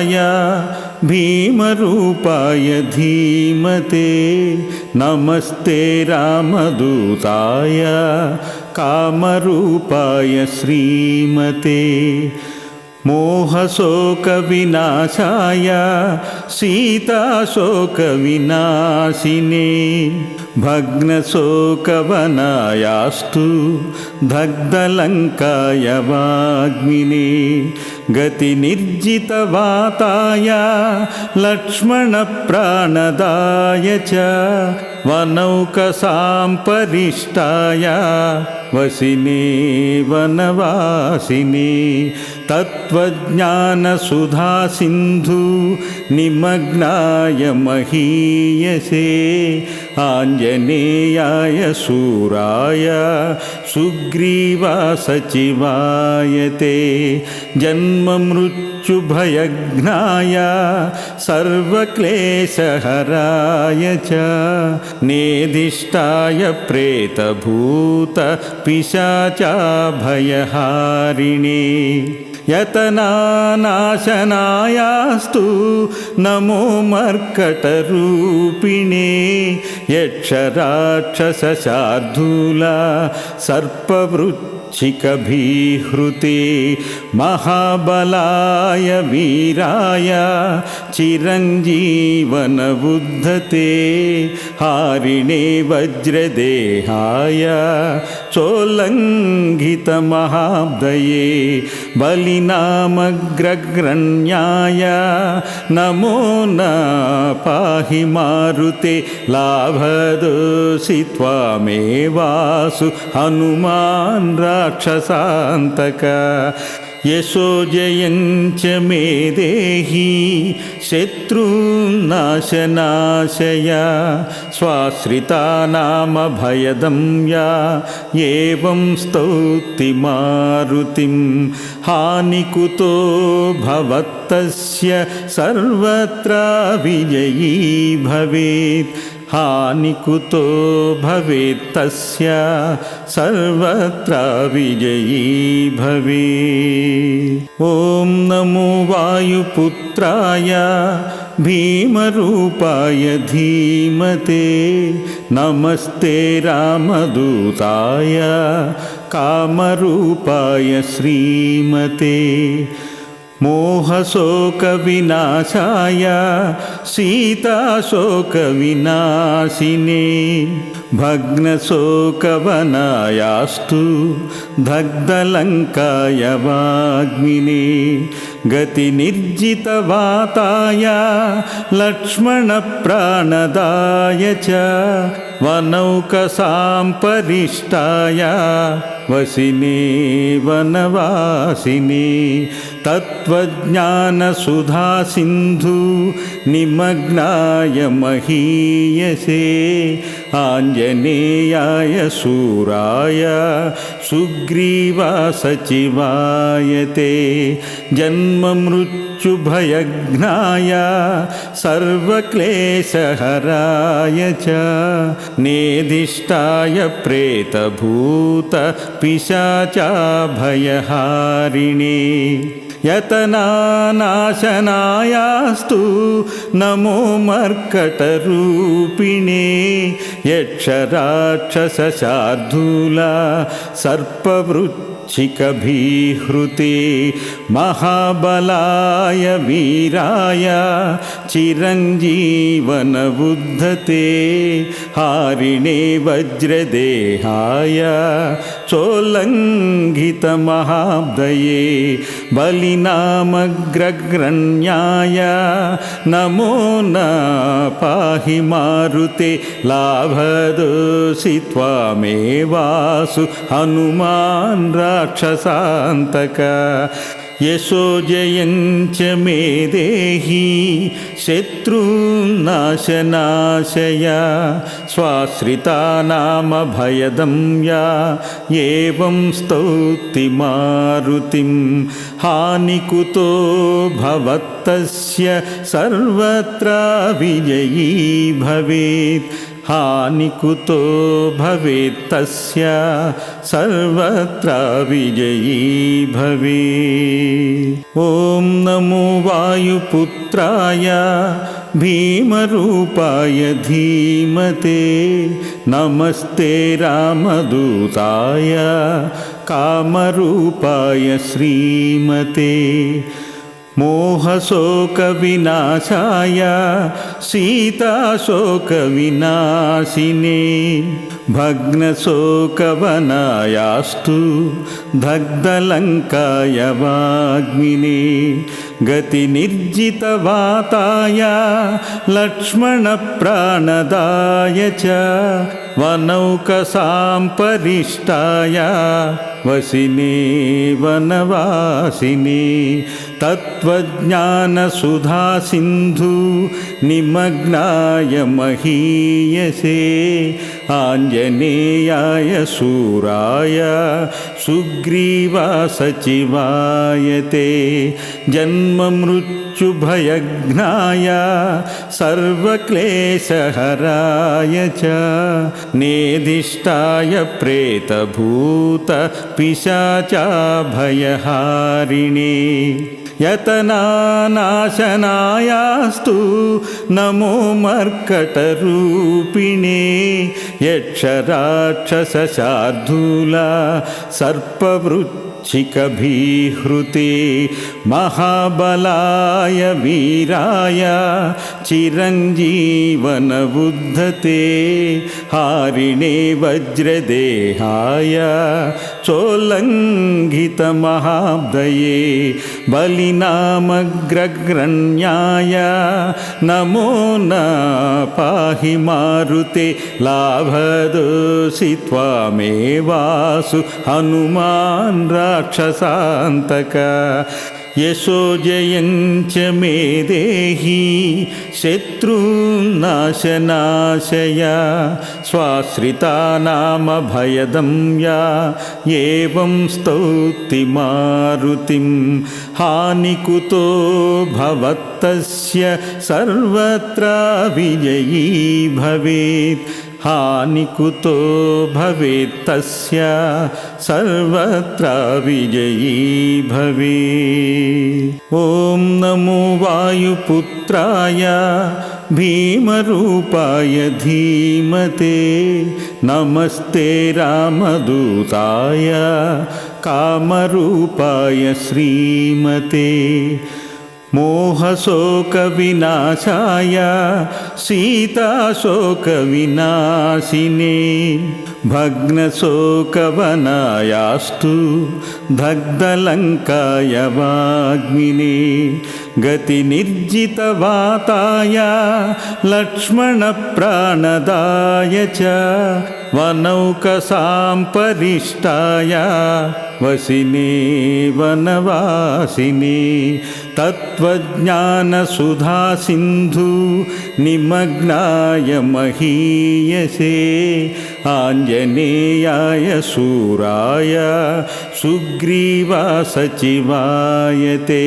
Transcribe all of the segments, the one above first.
विनाशाय भीमरूपाय धीमते। नमस्ते रामदूताय कामरूपाय श्रीमते। मोहशोकविनाशाय सीताशोकविनाशिने। भग्नशोकवनायास्तु दग्धलङ्काय वाग्मिने गतिनिर्जितवाताय लक्ष्मणप्राणदाय च वनौकसाम्परिष्टाय वसिने वनवासिने तत्त्वज्ञानसुधासिन्धु निमग्नाय महीयसे आञ्जनेयाय शूराय सुग्रीवासचिवाय ते जन्ममृत्युभयघ्नाय सर्वक्लेशहराय च नेदिष्टाय प्रेतभूत पिशाचाभयहारिणे यतनानाशनायास्तु नमो मर्कटरूपिणे यक्षराक्षसशार्दूला सर्पवृत् शिखभीहृते महाबलाय वीराय चिरञ्जीवनबुद्धते हारिणे वज्रदेहाय चोल्लङ्घितमहाब्दये बलिनामग्रग्रण्याय नमो न पाहि मारुते लाभदोषि त्वामेवासु हनुमान् राक्षसान्तक। यशोजयञ्च मे देहि शत्रून्नाशनाशय स्वाश्रितानामभयदं या एवं स्तौति मारुतिं हानिकुतो भवत्तस्य सर्वत्र विजयी भवेत् हानिकुतो भवेत् तस्य सर्वत्र विजयी भवे ॐ नमो वायुपुत्राय भीमरूपाय धीमते नमस्ते रामदूताय कामरूपाय श्रीमते मोहशोकविनाशाय सीताशोकविनाशिने भग्नशोकवनायास्तु दग्धलङ्काय वाग्मिने गतिनिर्जितवाताय लक्ष्मणप्राणदाय च वनौकसाम्परिष्टाय वसिने वनवासिने तत्त्वज्ञानसुधासिन्धु निमग्नाय महीयसे। आञ्जनेयाय शूराय सुग्रीवासचिवाय ते। जन्ममृत्युभयघ्नाय सर्वक्लेशहराय च। नेदिष्टाय प्रेतभूत पिशाचाभयहारिणे यतनानाशनायास्तु नमो मर्कटरूपिणे यक्षराक्षसशार्दूला सर्पवृत् शिखभीहृते महाबलाय वीराय चिरञ्जीवनबुद्धते हारिणे वज्रदेहाय चोल्लङ्घितमहाब्दये बलिनामग्रग्रण्याय नमो न पाहि मारुते लाभदोषि त्वामेवासु हनुमान् राक्षसान्तक। यशोजयञ्च मे देहि शत्रून्नाशनाशय स्वाश्रितानामभयदं या एवं स्तौति मारुतिं हानिकुतो भवत्तस्य सर्वत्र विजयी भवेत् हानिकुतो भवेत्तस्य सर्वत्र विजयी भवे ॐ नमो वायुपुत्राय भीमरूपाय धीमते नमस्ते रामदूताय कामरूपाय श्रीमते मोहशोकविनाशाय सीताशोकविनाशिने भग्नशोकवनायास्तु दग्धलङ्काय वाग्मिने गतिनिर्जितवाताय लक्ष्मणप्राणदाय च वनौकसाम्परिष्टाय वसिने वनवासिने तत्त्वज्ञानसुधासिन्धु निमग्नाय महीयसे। आञ्जनेयाय शूराय सुग्रीवासचिवाय ते। जन्ममृत्युभयघ्नाय सर्वक्लेशहराय च। नेदिष्टाय प्रेतभूत पिशाचाभयहारिणे यतनानाशनायास्तु नमो मर्कटरूपिणे यक्षराक्षसशार्दूला सर्पवृत् शिखभीहृते महाबलाय वीराय चिरञ्जीवनबुद्धते हारिणे वज्रदेहाय चोल्लङ्घितमहाब्दये बलिनामग्रग्रण्याय नमो न पाहि मारुते लाभदोषि त्वामेवासु हनुमान् राक्षसान्तक यशोजयञ्च मे देहि शत्रून्नाशनाशय स्वाश्रितानामभयदं या एवं स्तौति मारुतिं हानिकुतो भवत्तस्य सर्वत्र विजयी भवेत् हानिकुतो भवेत्तस्य सर्वत्र विजयी भवे ॐ नमो वायुपुत्राय भीमरूपाय धीमते नमस्ते रामदूताय कामरूपाय श्रीमते मोहशोकविनाशाय सीताशोकविनाशिने भग्नशोकवनायास्तु दग्धलङ्काय वाग्मिने गतिनिर्जितवाताय लक्ष्मणप्राणदाय च वनौकसाम्परिष्टाय वसिने वनवासिने तत्त्वज्ञानसुधासिन्धु निमग्नाय महीयसे आञ्जनेयाय शूराय सुग्रीवासचिवाय ते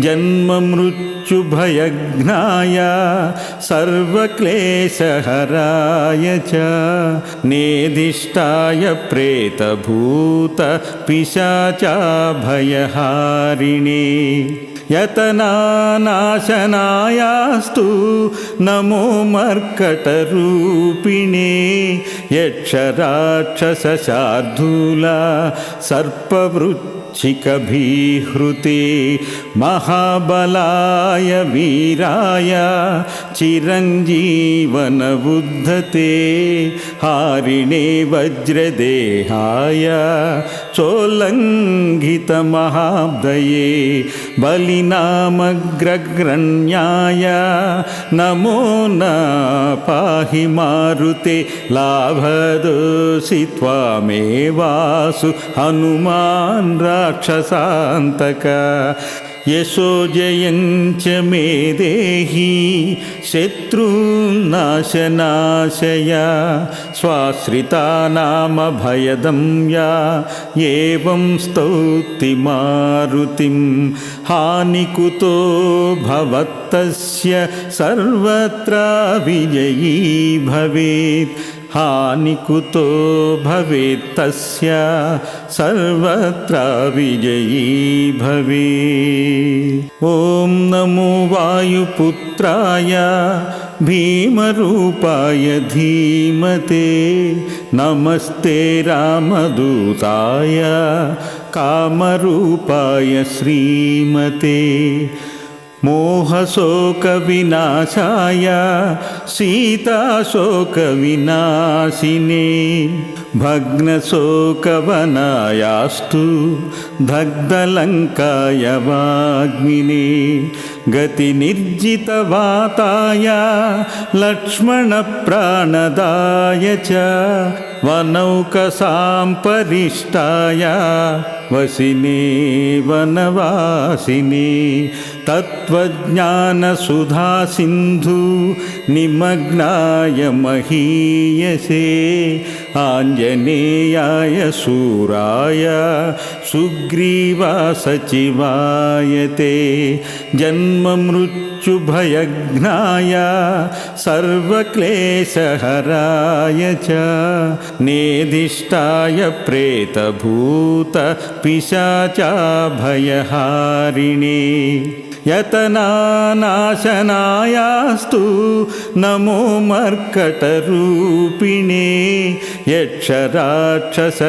जन्ममृत्युभयघ्नाय सर्वक्लेशहराय च। नेदिष्टाय प्रेतभूत पिशाचाभयहारिणे यतनानाशनायास्तु नमो मर्कटरूपिणे यक्षराक्षसशार्दूला सर्पवृत् शिखभीहृते महाबलाय वीराय चिरञ्जीवनबुद्धते हारिणे वज्रदेहाय चोल्लङ्घितमहाब्दये बलिनामग्रग्रण्याय नमो न पाहि मारुते लाभदोषि त्वामेवासु हनुमान् राक्षसान्तक। यशोजयं च मे देहि शत्रून्नाशनाशय स्वाश्रितानामभयदं या एवं स्तौति मारुतिं हानिकुतो भवत्तस्य सर्वत्र विजयी भवेत् हानिकुतो भवेत् तस्य सर्वत्र विजयी भवे ॐ नमो वायुपुत्राय भीमरूपाय धीमते नमस्ते रामदूताय कामरूपाय श्रीमते मोहशोकविनाशाय सीताशोकविनाशिने भग्नशोकवनायास्तु दग्धलङ्काय वाग्मिने गतिनिर्जितवाताय लक्ष्मणप्राणदाय च वनौकसाम्परिष्टाय वसिने वनवासिने तत्त्वज्ञानसुधासिन्धु निमग्नाय महीयसे आञ्जनेयाय शूराय सुग्रीवासचिवाय ते जन्ममृत्युभयघ्नाय सर्वक्लेशहराय च नेदिष्टाय प्रेतभूत पिशाचाभयहारिणे यतनानाशनायास्तु नमो मर्कटरूपिणे यक्षराक्षसशार्दूला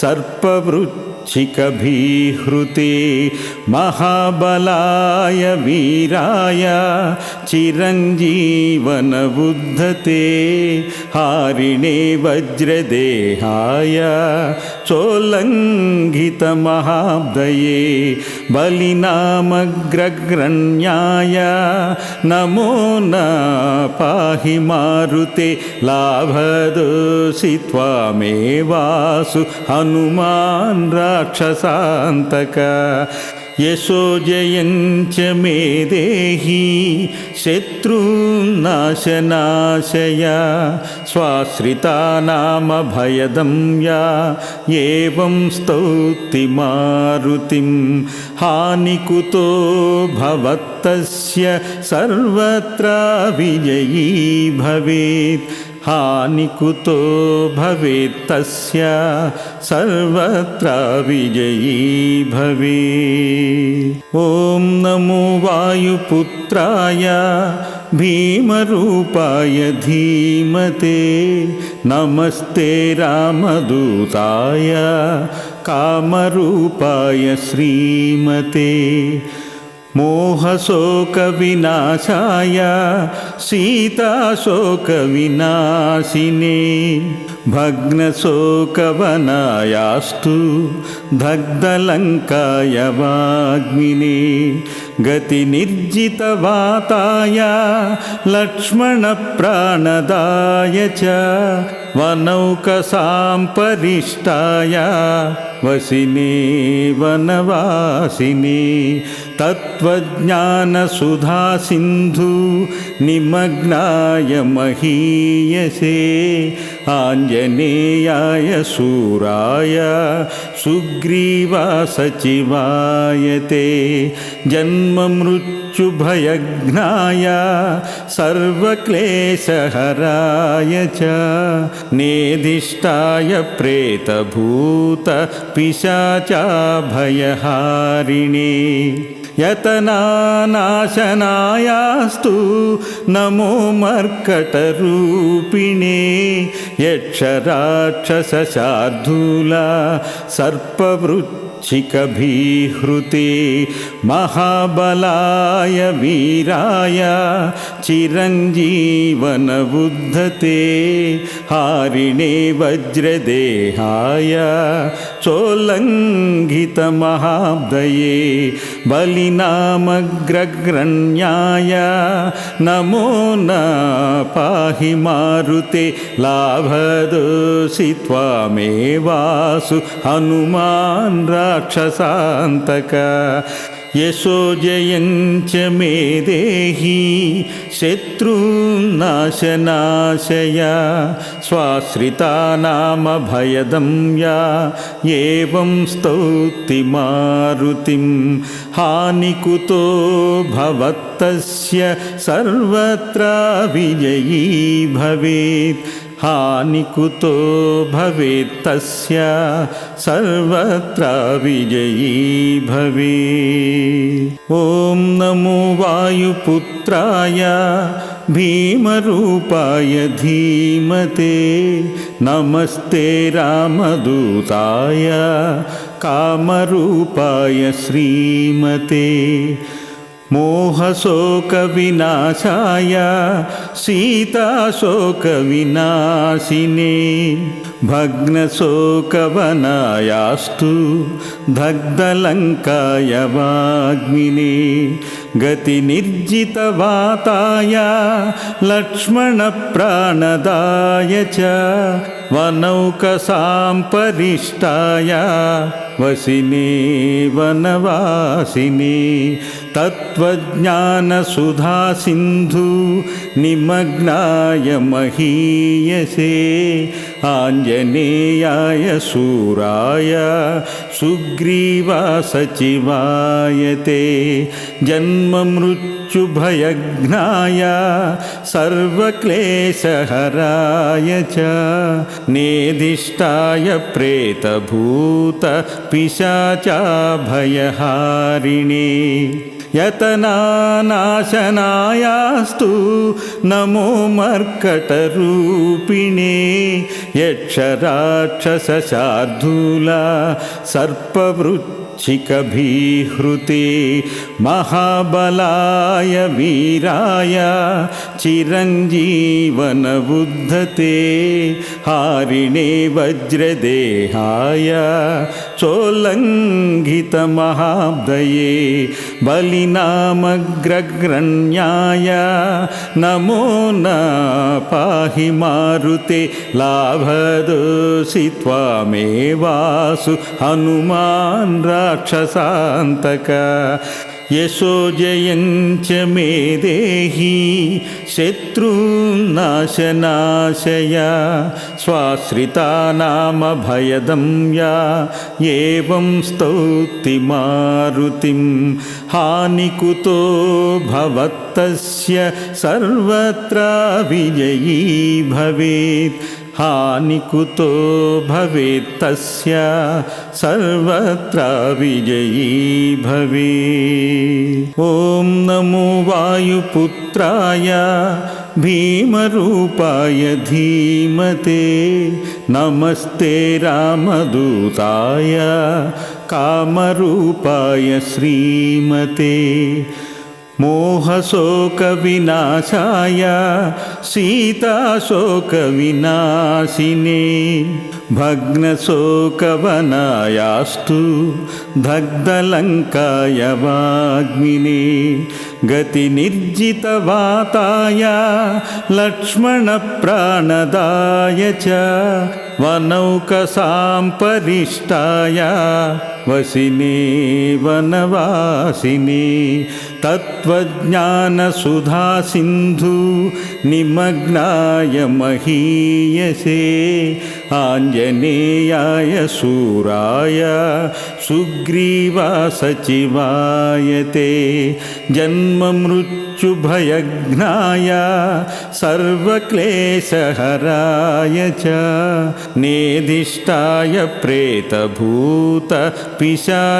सर्पवृत् चिकभीहृते महाबलाय वीराय चिरञ्जीवनबुद्धते हारिणे वज्रदेहाय चोल्लङ्घितमहाब्दये बलिनामग्रग्रण्याय नमो न पाहि मारुते लाभदोषि त्वामेवासु हनुमान् राक्षसान्तक। यशोजयं च मे देहि शत्रून्नाशनाशय स्वाश्रितानामभयदं या एवं स्तौति मारुतिं हानिकुतो भवत्तस्य सर्वत्र विजयी भवेत् हानिकुतो भवेत् तस्य सर्वत्र विजयी भवे ॐ नमो वायुपुत्राय भीमरूपाय धीमते नमस्ते रामदूताय कामरूपाय श्रीमते मोहशोकविनाशाय सीताशोकविनाशिने भग्नशोकवनायास्तु दग्धलङ्काय वाग्मिने गतिनिर्जितवाताय लक्ष्मणप्राणदाय च वनौकसाम्परिष्टाय वसिने वनवासिने तत्त्वज्ञानसुधासिन्धु निमग्नाय महीयसे आञ्जनेयाय शूराय सुग्रीवासचिवाय ते जन्ममृत्युभयघ्नाय सर्वक्लेशहराय च नेदिष्टाय प्रेतभूत पिशाचाभयहारिणे यतनानाशनायास्तु नमो मर्कटरूपिणे यक्षराक्षसशार्दूला सर्पवृत् चिकभीहृते महाबलाय वीराय चिरञ्जीवनबुद्धते हारिणे वज्रदेहाय चोल्लङ्घितमहाब्दये बलिनामग्रग्रण्याय नमो न पाहि मारुते लाभदोषि त्वामेवासु हनुमान् रा राक्षसान्तक। यशोजयं च मे देहि शत्रून्नाशनाशय स्वाश्रितानामभयदं या एवं स्तौति मारुतिं हानिकुतो भवत्तस्य सर्वत्र विजयी भवेत् हानिकुतो भवेत् तस्य सर्वत्र विजयी भवे ॐ नमो वायुपुत्राय भीमरूपाय धीमते नमस्ते रामदूताय कामरूपाय श्रीमते मोहशोकविनाशाय सीताशोकविनाशिने भग्नशोकवनायास्तु दग्धलङ्काय वाग्मिने गतिनिर्जितवाताय लक्ष्मणप्राणदाय च वनौकसाम्परिष्टाय वसिने वनवासिने तत्त्वज्ञानसुधासिन्धु निमग्नाय महीयसे। आञ्जनेयाय शूराय सुग्रीवासचिवाय ते। जन्ममृत्युभयघ्नाय सर्वक्लेशहराय च। नेदिष्टाय प्रेतभूत पिशाचाभयहारिणे यतनानाशनायास्तु नमो मर्कटरूपिणे यक्षराक्षसशार्दूला सर्पवृत् चिकभीहृते महाबलाय वीराय चिरञ्जीवनबुद्धते हारिणे वज्रदेहाय चोल्लङ्घितमहाब्दये बलिनामग्रग्रण्याय नमो न पाहि मारुते लाभदोषि त्वामेवासु हनुमान् राक्षसान्तक यशोजयं मे देहि शत्रून्नाशनाशय स्वाश्रितानामभयदं या एवं स्तौति मारुतिं हानिकुतो भवत्तस्य सर्वत्र विजयी भवेत् हानिकुतो भवेत् तस्य सर्वत्र विजयी भवे ॐ नमो वायुपुत्राय भीमरूपाय धीमते नमस्ते रामदूताय कामरूपाय श्रीमते मोहशोकविनाशाय सीताशोकविनाशिने भग्नशोकवनायास्तु दग्धलङ्काय वाग्मिने गतिनिर्जितवाताय लक्ष्मणप्राणदाय च वनौकसाम्परिष्टाय वसिने वनवासिने तत्त्वज्ञानसुधासिन्धु निमग्नाय महीयसे आञ्जनेयाय शूराय सुग्रीवासचिवाय ते जन्ममृत्युभयघ्नाय सर्वक्लेशहराय च नेदिष्टाय प्रेतभूत पिशाचाभयहारिणे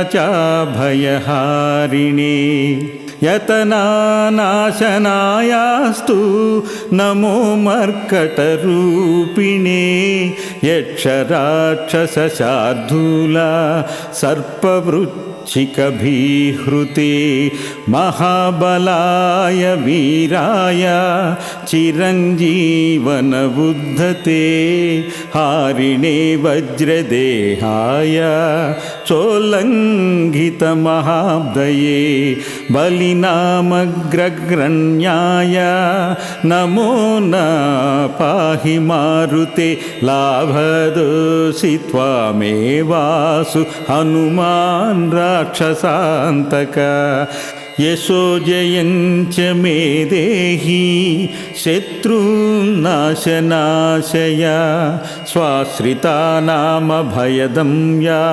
यतनानाशनायास्तु नमो मर्कटरूपिणे यक्षराक्षसशार्दूला सर्पवृत् चिकभीहृते महाबलाय वीराय चिरञ्जीवनबुद्धते हारिणे वज्रदेहाय चोल्लङ्घितमहाब्दये बलिनामग्रग्रण्याय नमो न पाहि मारुते लाभदोषि त्वामेवासु हनुमान् राक्षसान्तक। यशो जयञ्च मे देहि शत्रून्नाशनाशय स्वाश्रितानामभयदं या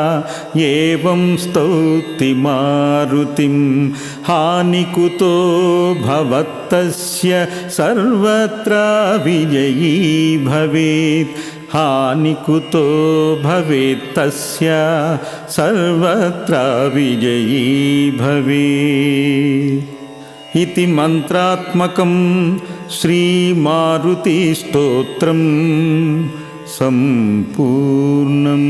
एवं स्तौति मारुतिं हानिकुतो भवत्तस्य सर्वत्र विजयी भवेत्। हानिकुतो भवेत् तस्य सर्वत्र विजयी भवेत्। इति मन्त्रात्मकं श्रीमारुतिस्तोत्रं सम्पूर्णम्